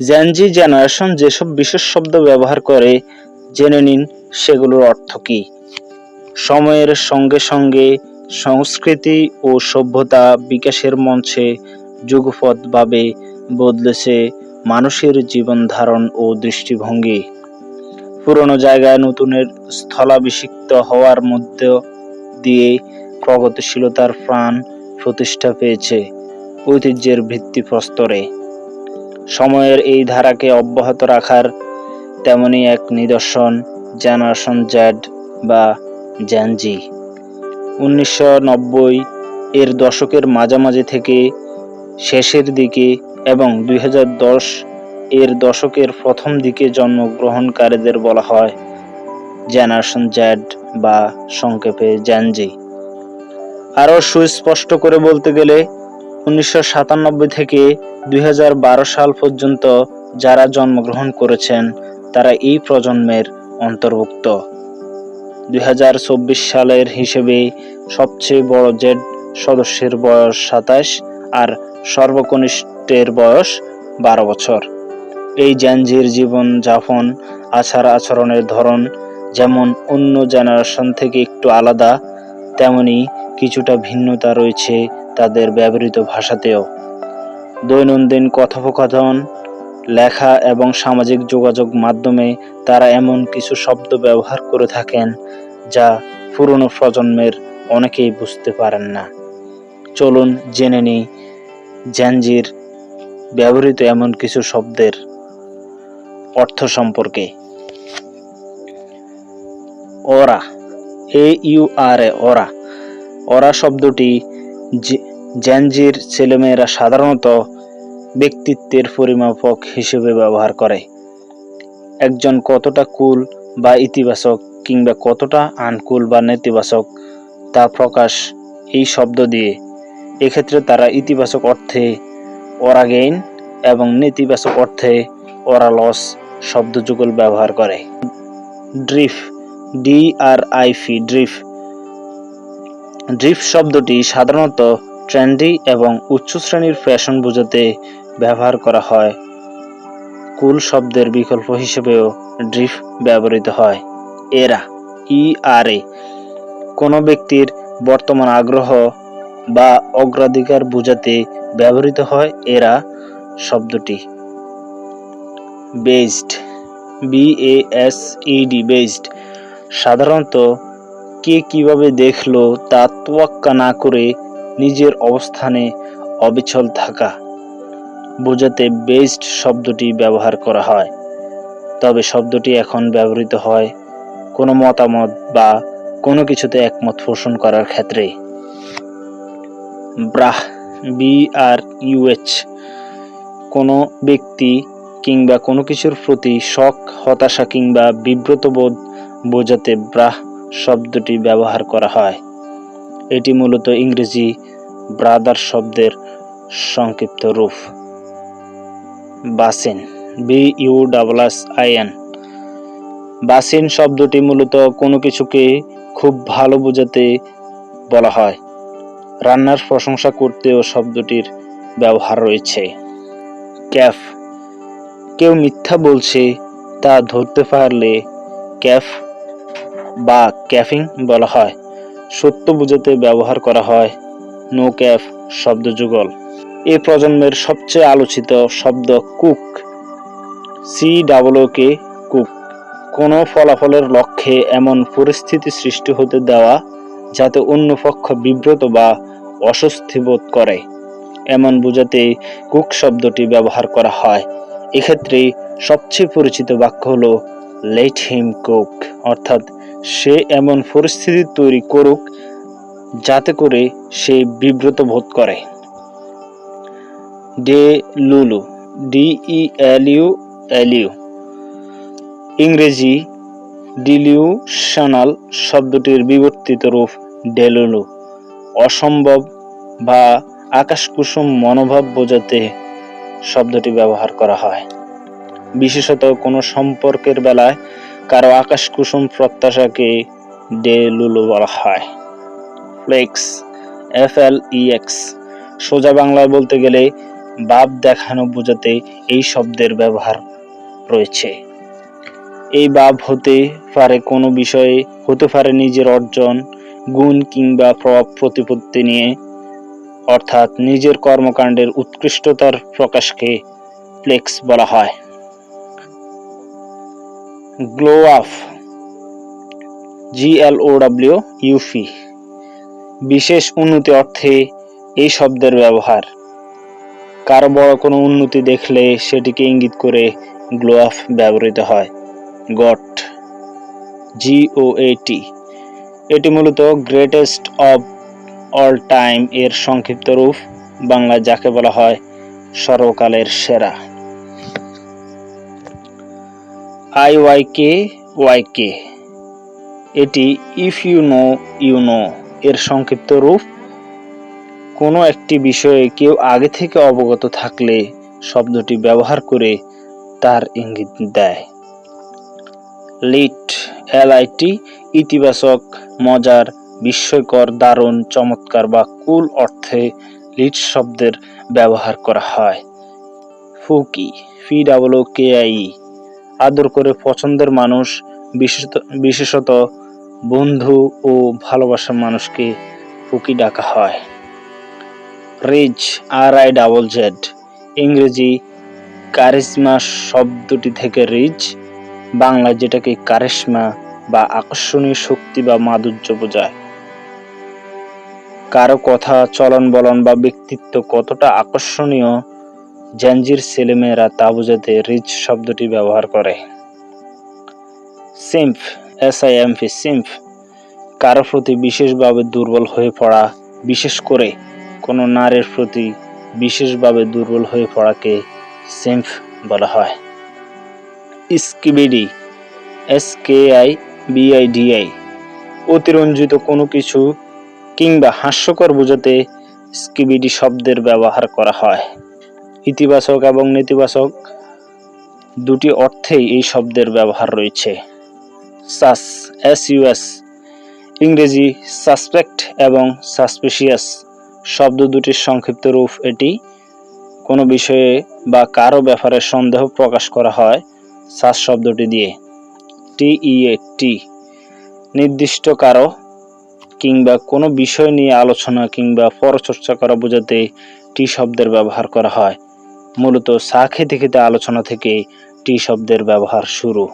Gen Z generation যেসব বিশেষ শব্দ ব্যবহার করে, জেনে নিন সেগুলোর অর্থ কী। সময়ের সঙ্গে সঙ্গে সংস্কৃতি ও সভ্যতা বিকাশের মঞ্চে যুগপৎভাবে বদলেছে মানুষের জীবন ধারণ ও দৃষ্টিভঙ্গি। পুরনো জায়গায় নতুনের স্থলাভিষিক্ত হওয়ার মধ্য দিয়ে প্রগতিশীলতার প্রাণ প্রতিষ্ঠা পেয়েছে ঐতিহ্যের ভিত্তিপ্রস্তরে। সময়ের এই ধারাকে অব্যাহত রাখার তেমনি এক নিদর্শন, জেনারেশন জ্যাড বা জ্যানজি উনিশশো নব্বই এর দশকের মাঝামাঝি থেকে শেষের দিকে এবং দুই হাজার দশ এর দশকের প্রথম দিকে জন্মগ্রহণকারীদের বলা হয় জেনারেশন জ্যাড বা সংক্ষেপে জ্যানজি আরও সুস্পষ্ট করে বলতে গেলে উনিশশো সাতানব্বই থেকে দুই হাজার বারো সাল পর্যন্ত যারা জন্মগ্রহণ করেছেন, তারা এই প্রজন্মের অন্তর্ভুক্ত। দুই হাজার চব্বিশ সালের হিসেবে সবচেয়ে বড় জেড সদস্যের বয়স সাতাশ আর সর্বকনিষ্ঠের বয়স বারো বছর। এই জ্যানজির জীবন যাপন, আচার আচরণের ধরন যেমন অন্য জেনারেশন থেকে একটু আলাদা, তেমনি কিছুটা ভিন্নতা রয়েছে তাদের ব্যবহৃত ভাষাতেও। দৈনন্দিন কথোপকথন, লেখা এবং সামাজিক যোগাযোগ মাধ্যমে তারা এমন কিছু শব্দ ব্যবহার করে থাকেন যা পুরনো প্রজন্মের অনেকেই বুঝতে পারেন না। চলুন জেনে নিই, জ্যানজির ব্যবহৃত এমন কিছু শব্দের অর্থ সম্পর্কে। ওরা এ ইউ আর এ ওরা ওরা শব্দটি জ্যানজির ছেলেমেয়েরা সাধারণত ব্যক্তিত্বের পরিমাপক হিসেবে ব্যবহার করে। একজন কতটা কুল বা ইতিবাচক কিংবা কতটা আনকুল বা নেতিবাচক তা প্রকাশ এই শব্দ দিয়ে। এক্ষেত্রে তারা ইতিবাচক অর্থে ওরাগেইন এবং নেতিবাচক অর্থে ওরালস শব্দ যুগল ব্যবহার করে। Drip, D R I P drip drip শব্দটি সাধারণত ট্রেন্ডি এবং উচ্চ শ্রেণির ফ্যাশন বোঝাতে ব্যবহার করা হয়। কুল শব্দের বিকল্প হিসেবেও ড্রিফ ব্যবহৃত হয়। এরা, ই আর এ, কোনো ব্যক্তির বর্তমান আগ্রহ বা অগ্রাধিকার বোঝাতে ব্যবহৃত হয় এরা শব্দটি। Based, B A S E D based, সাধারণত কে কীভাবে দেখল তা তোয়াক্কা না করে নিজের অবস্থানে অবিচল থাকা। বোঝাতে বেসড শব্দটি ব্যবহার করা হয়। তবে শব্দটি এখন ব্যবহৃত হয় কোনো মতামত বা কোনো কিছুতে একমত পোষণ করার ক্ষেত্রে। ব্রাহ, বি আর ইউএচ কোনো ব্যক্তি কিংবা কোনো কিছুর প্রতি শখ, হতাশা কিংবা বিব্রতবোধ বোঝাতে ব্রাহ শব্দটি ব্যবহার করা হয়। এটি মূলত ইংরেজি ব্রাদার শব্দের সংক্ষিপ্ত রূপ। Bussin B U double S I N bussin শব্দটি মূলত কোনো কিছুকে খুব ভালো বোঝাতে বলা হয়। রান্নার প্রশংসা করতেও শব্দটির ব্যবহার রয়েছে। ক্যাফ। কেউ মিথ্যা বলছে তা ধরতে পারলে ক্যাফ বা ক্যাফিং বলা হয়। সত্য বোঝাতে ব্যবহার করা হয়। নো ক্যাফ, শব্দ যুগল। এই প্রজন্মের সবচেয়ে আলোচিত শব্দ cook. C double K cook. কোনো ফলাফলের লক্ষ্যে এমন পরিস্থিতি সৃষ্টি হতে দেওয়া যাতে অন্য পক্ষ বিব্রত বা অস্বস্তি বোধ করে। এমন বোঝাতে কুক শব্দটি ব্যবহার করা হয়। এক্ষেত্রে সবচেয়ে পরিচিত বাক্য হলো লেট হিম কুক, অর্থাৎ সে এমন পরিস্থিতি তৈরি করুক যাতে করে সে বিব্রত বোধ করে। Delulu D E L U L U ইংরেজি ডিলিউশনাল শব্দটির বিবর্তিত রূপ ডেলুলু অসম্ভব বা আকাশকুসুম মনোভাব বোঝাতে শব্দটি ব্যবহার করা হয়। বিশেষত কোনো সম্পর্কের বেলায় কারও আকাশকুসুম প্রত্যাশাকে ডেলুলু বলা হয়। Flex, F L E X, সোজা বাংলায় বলতে গেলে বাপ দেখানো বোঝাতে এই শব্দের ব্যবহার রয়েছে। এই বাপ হতে পারে কোনো বিষয়ে, হতে পারে নিজের অর্জন, গুণ কিংবা প্রভাব প্রতিপত্তি নিয়ে, অর্থাৎ নিজের কর্মকাণ্ডের উৎকৃষ্টতার প্রকাশকে ফ্লেক্স বলা হয়। গ্লো আপ জিএলওডাব্লিউ ইউফি বিশেষ উন্নতি অর্থে এই শব্দের ব্যবহার। কারও বড় কোনো উন্নতি দেখলে সেটিকে ইঙ্গিত করে গ্লো ব্যবহৃত হয়। গট জি জিওএটি এটি মূলত গ্রেটেস্ট অব অল টাইম এর সংক্ষিপ্ত রূপ বাংলা যাকে বলা হয় সর্বকালের সেরা। I Y K Y K এটি if you know you know এর সংক্ষিপ্ত রূপ। কোনো একটি বিষয়ে কেউ আগে থেকে অবগত থাকলে শব্দটি ব্যবহার করে তার ইঙ্গিত দেয়। লিট এলআইটি ইতিবাচক, মজার, বিস্ময়কর, দারুণ, চমৎকার বা কুল অর্থে লিট শব্দের ব্যবহার করা হয়। Pookie P double K I আদর করে পছন্দের মানুষ, বিশেষত বিশেষত বন্ধু ও ভালোবাসার মানুষকে ফুকি ডাকা হয়। Rizz, R I double Z. ইংরেজি কারিশমা শব্দটি থেকে রিচ বাংলা যেটাকে কারিশমা বা আকর্ষণীয় শক্তি বা মাধুর্য বোঝায়। কারও কথা চলন বলন বা ব্যক্তিত্ব কতটা আকর্ষণীয় জঞ্জির ছেলেমেয়েরা তা বোঝাতে রিচ শব্দটি ব্যবহার করে। Simp, S I M P, simp, কারও প্রতি বিশেষভাবে দুর্বল হয়ে পড়া, বিশেষ করে কোনো নারীর প্রতি বিশেষভাবে দুর্বল হয়ে পড়াকে সিম্ফ বলা হয়। Skibidi, S K I B I D I অতিরঞ্জিত কোনো কিছু কিংবা হাস্যকর বোঝাতে স্কিবিডি শব্দের ব্যবহার করা হয়। ইতিবাচক এবং নেতিবাচক দুটি অর্থেই এই শব্দের ব্যবহার রয়েছে। সাস এস ইউএস ইংরেজি সাসপেক্ট এবং সাসপিসিয়াস শব্দ দুটির সংক্ষিপ্ত রূপ এটি। কোনো বিষয়ে বা কারও ব্যাপারে সন্দেহ প্রকাশ করা হয় সাস শব্দটি দিয়ে। টি ইএ টি, নির্দিষ্ট কারও কিংবা কোনো বিষয় নিয়ে আলোচনা কিংবা পরচর্চা করা বোঝাতে টি শব্দের ব্যবহার করা হয়। মূলত চা খেতে খেতে আলোচনা থেকে টি শব্দের ব্যবহার শুরু।